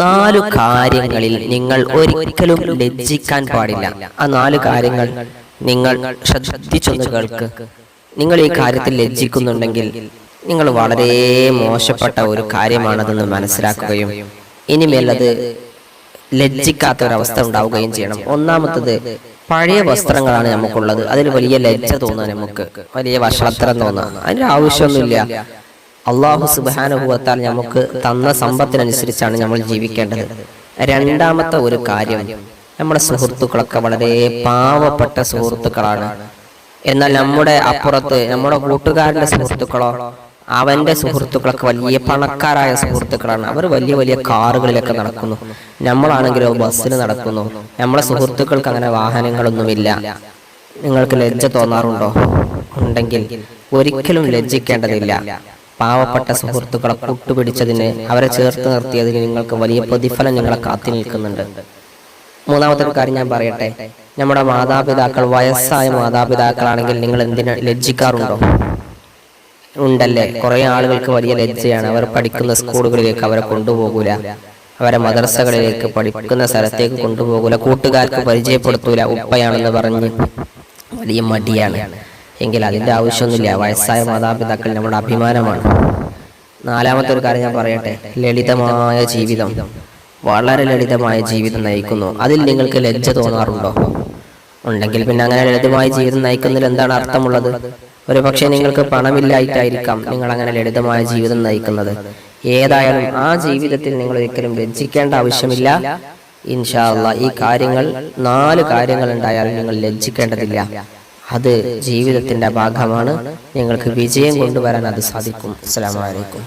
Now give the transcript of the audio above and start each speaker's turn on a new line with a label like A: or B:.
A: നാലു കാര്യങ്ങളിൽ നിങ്ങൾ ഒരിക്കലും ലജ്ജിക്കാൻ പാടില്ല. ആ നാല് കാര്യങ്ങൾ നിങ്ങൾ ശ്രദ്ധിച്ചൊന്ന് കേൾക്ക് നിങ്ങൾ ഈ കാര്യത്തിൽ ലജ്ജിക്കുന്നുണ്ടെങ്കിൽ നിങ്ങൾ വളരെ മോശപ്പെട്ട ഒരു കാര്യമാണതെന്ന് മനസ്സിലാക്കുകയും ഇനിമേൽ അത് ലജ്ജിക്കാത്ത ഒരവസ്ഥ ഉണ്ടാവുകയും ചെയ്യണം. ഒന്നാമത്തത് പഴയ വസ്ത്രങ്ങളാണ് നമുക്കുള്ളത്. അതിൽ വലിയ ലജ്ജ തോന്നുക നമുക്ക് വലിയ വഷളത്തരം തോന്നുക അതിന്റെ ആവശ്യമൊന്നുമില്ല. അള്ളാഹു സുബാനുഭവത്താൽ നമുക്ക് തന്ന സമ്പത്തിനനുസരിച്ചാണ് നമ്മൾ ജീവിക്കേണ്ടത്. രണ്ടാമത്തെ ഒരു കാര്യം നമ്മുടെ സുഹൃത്തുക്കളൊക്കെ വളരെ പാവപ്പെട്ട സുഹൃത്തുക്കളാണ്. എന്നാൽ നമ്മുടെ അപ്പുറത്ത് നമ്മുടെ കൂട്ടുകാരന്റെ സുഹൃത്തുക്കളോ അവന്റെ സുഹൃത്തുക്കളൊക്കെ വലിയ പണക്കാരായ സുഹൃത്തുക്കളാണ്. അവർ വലിയ വലിയ കാറുകളിലൊക്കെ നടക്കുന്നു. നമ്മളാണെങ്കിലോ ബസ്സിൽ നടക്കുന്നു. നമ്മളെ സുഹൃത്തുക്കൾക്ക് അങ്ങനെ വാഹനങ്ങളൊന്നുമില്ല. നിങ്ങൾക്ക് ലജ്ജ തോന്നാറുണ്ടോ? ഉണ്ടെങ്കിൽ ഒരിക്കലും ലജ്ജിക്കേണ്ടതില്ല. പാവപ്പെട്ട സുഹൃത്തുക്കളെ കൂട്ടുപിടിച്ചതിന് അവരെ ചേർത്ത് നിർത്തിയതിന് നിങ്ങൾക്ക് വലിയ പ്രതിഫലം നിങ്ങളെ കാത്തി നിൽക്കുന്നുണ്ട് മൂന്നാമത്തെ ഒരു കാര്യം ഞാൻ പറയട്ടെ. നമ്മുടെ മാതാപിതാക്കൾ വയസ്സായ മാതാപിതാക്കളാണെങ്കിൽ നിങ്ങൾ എന്തിനു ലജ്ജിക്കാറുണ്ടോ? ഉണ്ടല്ലേ? കുറേ ആളുകൾക്ക് വലിയ ലജ്ജയാണ്. അവർ പഠിക്കുന്ന സ്കൂളുകളിലേക്ക് അവരെ കൊണ്ടുപോകൂല. അവരെ മദർസകളിലേക്ക് പഠിക്കുന്ന സ്ഥലത്തേക്ക് കൊണ്ടുപോകൂല. കൂട്ടുകാർക്ക് പരിചയപ്പെടുത്തൂല. ഉപ്പയാണെന്ന് പറഞ്ഞ് വലിയ മടിയാണ്. എങ്കിൽ അതിന്റെ ആവശ്യമൊന്നുമില്ല. വയസ്സായ മാതാപിതാക്കൾ നമ്മുടെ അഭിമാനമാണ്. നാലാമത്തെ ഒരു കാര്യം ഞാൻ പറയട്ടെ. ലളിതമായ ജീവിതം. വളരെ ലളിതമായ ജീവിതം നയിക്കുന്നു. അതിൽ നിങ്ങൾക്ക് ലജ്ജ തോന്നാറുണ്ടോ? ഉണ്ടെങ്കിൽ പിന്നെ അങ്ങനെ ലളിതമായ ജീവിതം നയിക്കുന്നതിൽ എന്താണ് അർത്ഥമുള്ളത്? ഒരു പക്ഷേ നിങ്ങൾക്ക് പണമില്ലായിട്ടായിരിക്കാം നിങ്ങൾ അങ്ങനെ ലളിതമായ ജീവിതം നയിക്കുന്നത്. ഏതായാലും ആ ജീവിതത്തിൽ നിങ്ങൾ ഒരിക്കലും ലജ്ജിക്കേണ്ട ആവശ്യമില്ല. ഇൻഷാല്ല ഈ കാര്യങ്ങൾ നാല് കാര്യങ്ങൾ ഉണ്ടായാലും നിങ്ങൾ ലജ്ജിക്കേണ്ടതില്ല. അത് ജീവിതത്തിന്റെ ഭാഗമാണ്. ഞങ്ങൾക്ക് വിജയം കൊണ്ടുവരാൻ അത് സാധിക്കും. അസ്സാം അലൈക്കും.